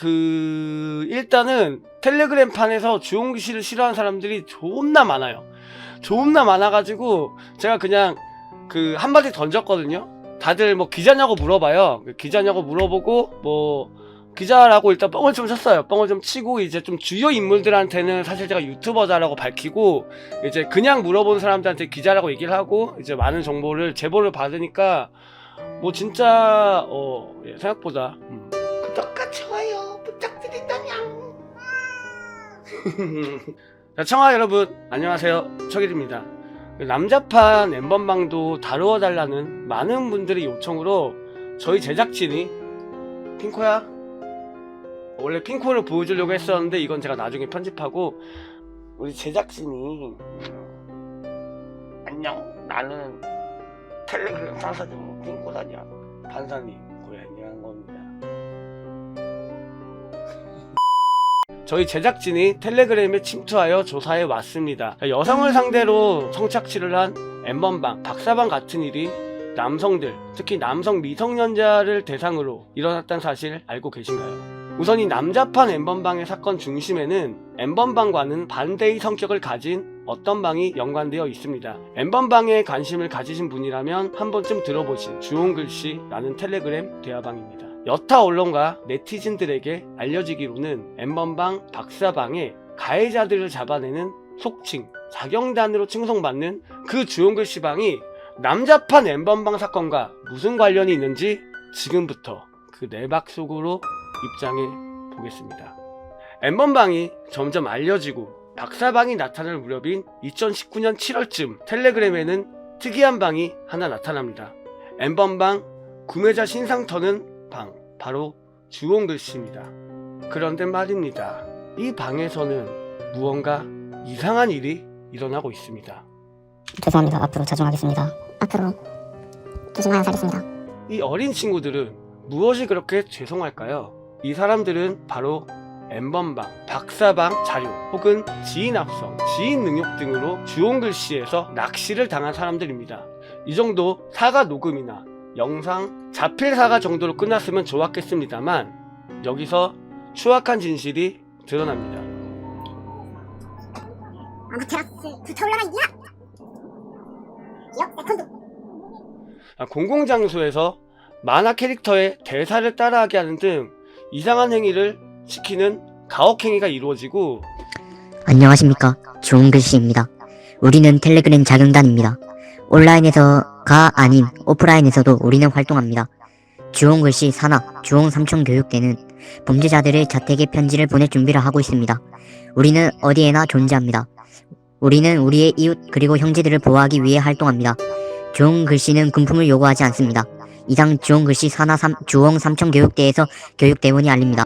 그 일단은 텔레그램 판에서 주홍기 씨를 싫어하는 사람들이 존나 많아요. 존나 많아가지고 제가 그냥 그 한마디 던졌거든요. 다들 뭐 기자냐고 물어봐요. 그 기자냐고 물어보고 뭐 기자라고 일단 뻥을 좀 쳤어요. 뻥을 좀 치고 이제 좀 주요 인물들한테는 사실 제가 유튜버다라고 밝히고 이제 그냥 물어본 사람들한테 기자라고 얘기를 하고 이제 많은 정보를 제보를 받으니까 뭐 진짜 어 예, 생각보다 음. 구독과 자, 청아 여러분 안녕하세요. 척일입니다. 그 남자판 엠번방도 다루어 달라는 많은 분들의 요청으로 저희 제작진이 핑코야? 원래 핑코를 보여주려고 했었는데 이건 제가 나중에 편집하고 우리 제작진이 음, 안녕 나는 텔레그램 사사진 핑코다냐 반사님. 고양이 한 겁니다 저희 제작진이 텔레그램에 침투하여 조사해 왔습니다. 여성을 상대로 성착취를 한 엠번방, 박사방 같은 일이 남성들, 특히 남성 미성년자를 대상으로 일어났다는 사실 알고 계신가요? 우선 이 남자판 엠번방의 사건 중심에는 엠번방과는 반대의 성격을 가진 어떤 방이 연관되어 있습니다. 엠번방에 관심을 가지신 분이라면 한 번쯤 들어보신 주홍글씨라는 텔레그램 대화방입니다. 여타 언론과 네티즌들에게 알려지기로는 엠번방 박사방에 가해자들을 잡아내는 속칭 자경단으로 칭송받는 그 주홍글씨 방이 남자판 엠번방 사건과 무슨 관련이 있는지 지금부터 그 내박 속으로 입장해 보겠습니다. 엠번방이 점점 알려지고 박사방이 나타날 무렵인 2019년 7월쯤 텔레그램에는 특이한 방이 하나 나타납니다. 엠번방 구매자 신상 터는 방 바로 주홍 글씨입니다. 그런데 말입니다. 이 방에서는 무언가 이상한 일이 일어나고 있습니다. 죄송합니다. 앞으로 자중하겠습니다. 앞으로 조심하여 살겠습니다. 이 어린 친구들은 무엇이 그렇게 죄송할까요? 이 사람들은 바로 엠번방, 박사방 자료 혹은 지인 합성, 지인 능력 등으로 주홍글씨에서 낚시를 당한 사람들입니다. 이 정도 사과 녹음이나 영상, 자필 사과 정도로 끝났으면 좋았겠습니다만 여기서 추악한 진실이 드러납니다. 아마테라스 세컨드 아, 공공장소에서 만화 캐릭터의 대사를 따라하게 하는 등 이상한 행위를 시키는 가혹행위가 이루어지고 안녕하십니까. 좋은 글씨입니다. 우리는 텔레그램 자경단입니다. 온라인에서가 아닌 오프라인에서도 우리는 활동합니다. 주홍 글씨 산하 주홍 삼촌 교육대는 범죄자들의 자택에 편지를 보낼 준비를 하고 있습니다. 우리는 어디에나 존재합니다. 우리는 우리의 이웃 그리고 형제들을 보호하기 위해 활동합니다. 주홍 글씨는 금품을 요구하지 않습니다. 이상 주홍 글씨 산하 삼, 주홍 삼촌 교육대에서 교육대원이 알립니다.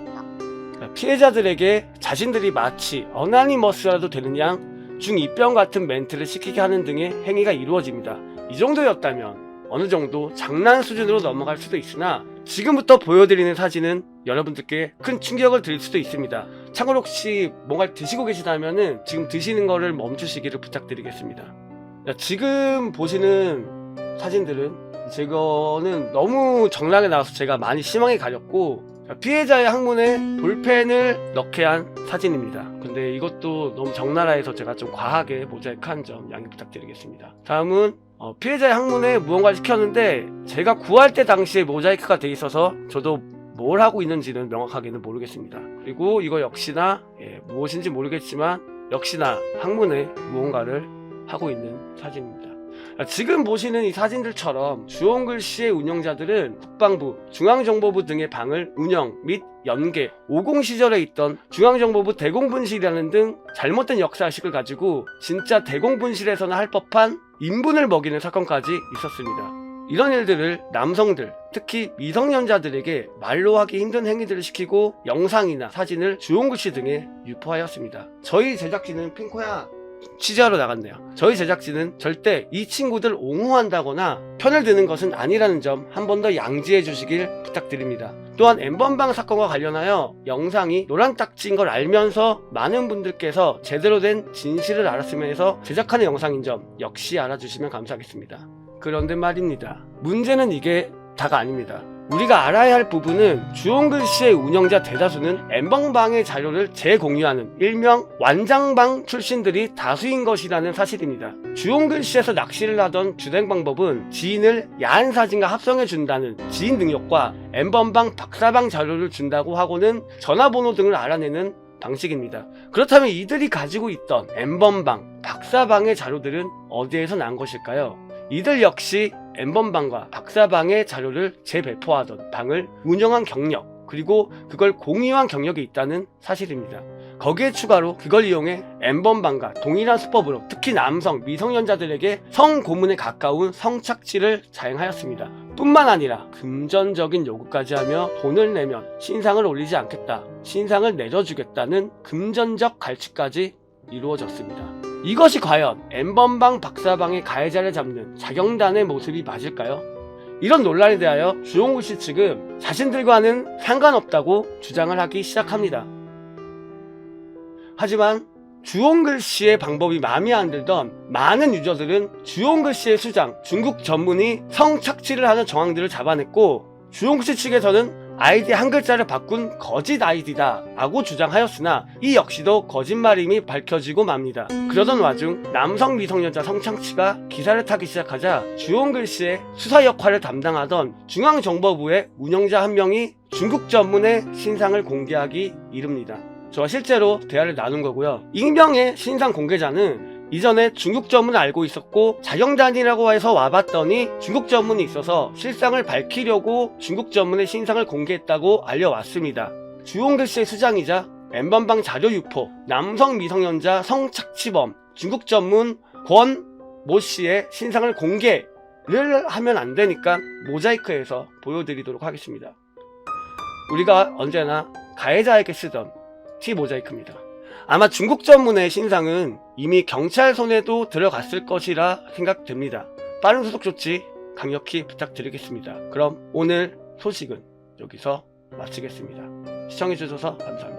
피해자들에게 자신들이 마치 어나니머스라도 되는 양 중2병 같은 멘트를 시키게 하는 등의 행위가 이루어집니다. 이 정도였다면 어느 정도 장난 수준으로 넘어갈 수도 있으나 지금부터 보여드리는 사진은 여러분들께 큰 충격을 드릴 수도 있습니다. 참고로 혹시 뭔가를 드시고 계시다면은 지금 드시는 거를 멈추시기를 부탁드리겠습니다. 자, 지금 보시는 사진들은 제거는 너무 정락에 나와서 제가 많이 심하게 가렸고 자, 피해자의 항문에 볼펜을 넣게 한 사진입니다. 근데 이것도 너무 적나라해서 제가 좀 과하게 모자이크한 점 양해 부탁드리겠습니다. 다음은 어, 피해자의 항문에 무언가를 시켰는데 제가 구할 때 당시에 모자이크가 돼 있어서 저도 뭘 하고 있는지는 명확하게는 모르겠습니다. 그리고 이거 역시나 예, 무엇인지 모르겠지만 역시나 항문에 무언가를 하고 있는 사진입니다. 아, 지금 보시는 이 사진들처럼 주홍 글씨의 운영자들은 국방부, 중앙정보부 등의 방을 운영 및 연계, 50 시절에 있던 중앙정보부 대공분실이라는 등 잘못된 역사식을 가지고 진짜 대공분실에서는 할 법한 인분을 먹이는 사건까지 있었습니다. 이런 일들을 남성들, 특히 미성년자들에게 말로 하기 힘든 행위들을 시키고 영상이나 사진을 주홍글씨 등에 유포하였습니다. 저희 제작진은 핑코야 취재하러 나갔네요. 저희 제작진은 절대 이 친구들 옹호한다거나 편을 드는 것은 아니라는 점 한 번 더 양지해 주시길 부탁드립니다. 또한 엠번방 사건과 관련하여 영상이 노란 딱지인 걸 알면서 많은 분들께서 제대로 된 진실을 알았으면 해서 제작하는 영상인 점 역시 알아주시면 감사하겠습니다. 그런데 말입니다. 문제는 이게 다가 아닙니다. 우리가 알아야 할 부분은 주홍글씨의 운영자 대다수는 엠번방의 자료를 재공유하는 일명 완장방 출신들이 다수인 것이라는 사실입니다. 주홍글씨에서 낚시를 하던 주행 방법은 지인을 야한 사진과 합성해 준다는 지인 능력과 엠번방 박사방 자료를 준다고 하고는 전화번호 등을 알아내는 방식입니다. 그렇다면 이들이 가지고 있던 엠번방, 박사방의 자료들은 어디에서 난 것일까요? 이들 역시 엠번방과 박사방의 자료를 재배포하던 방을 운영한 경력, 그리고 그걸 공유한 경력이 있다는 사실입니다. 거기에 추가로 그걸 이용해 엠번방과 동일한 수법으로 특히 남성, 미성년자들에게 성고문에 가까운 성착취를 자행하였습니다. 뿐만 아니라 금전적인 요구까지 하며 돈을 내면 신상을 올리지 않겠다, 신상을 내려주겠다는 금전적 갈취까지 이루어졌습니다. 이것이 과연 엠번방 박사방의 가해자를 잡는 자경단의 모습이 맞을까요? 이런 논란에 대하여 주홍구 씨 측은 자신들과는 상관없다고 주장을 하기 시작합니다. 하지만 주홍글 씨의 방법이 마음에 안 들던 많은 유저들은 주홍글 씨의 수장, 중국 전문이 성착취를 하는 정황들을 잡아냈고 주홍글 씨 측에서는 아이디 한 글자를 바꾼 거짓 아이디다 라고 주장하였으나 이 역시도 거짓말임이 밝혀지고 맙니다. 그러던 와중 남성 미성년자 성착취가 기사를 타기 시작하자 주홍 글 씨의 수사 역할을 담당하던 중앙정보부의 운영자 한 명이 중국 전문의 신상을 공개하기 이릅니다. 저와 실제로 대화를 나눈 거고요. 익명의 신상 공개자는 이전에 중국 전문을 알고 있었고 자경단이라고 해서 와봤더니 중국 전문이 있어서 실상을 밝히려고 중국 전문의 신상을 공개했다고 알려왔습니다. 주홍글 씨의 수장이자 엠번방 자료 유포, 남성 미성년자 성착취범, 중국 전문 권 모 씨의 신상을 공개를 하면 안 되니까 모자이크해서 보여드리도록 하겠습니다. 우리가 언제나 가해자에게 쓰던 T 모자이크입니다. 아마 중국 전문의 신상은 이미 경찰 손에도 들어갔을 것이라 생각됩니다. 빠른 수속 조치 강력히 부탁드리겠습니다. 그럼 오늘 소식은 여기서 마치겠습니다. 시청해주셔서 감사합니다.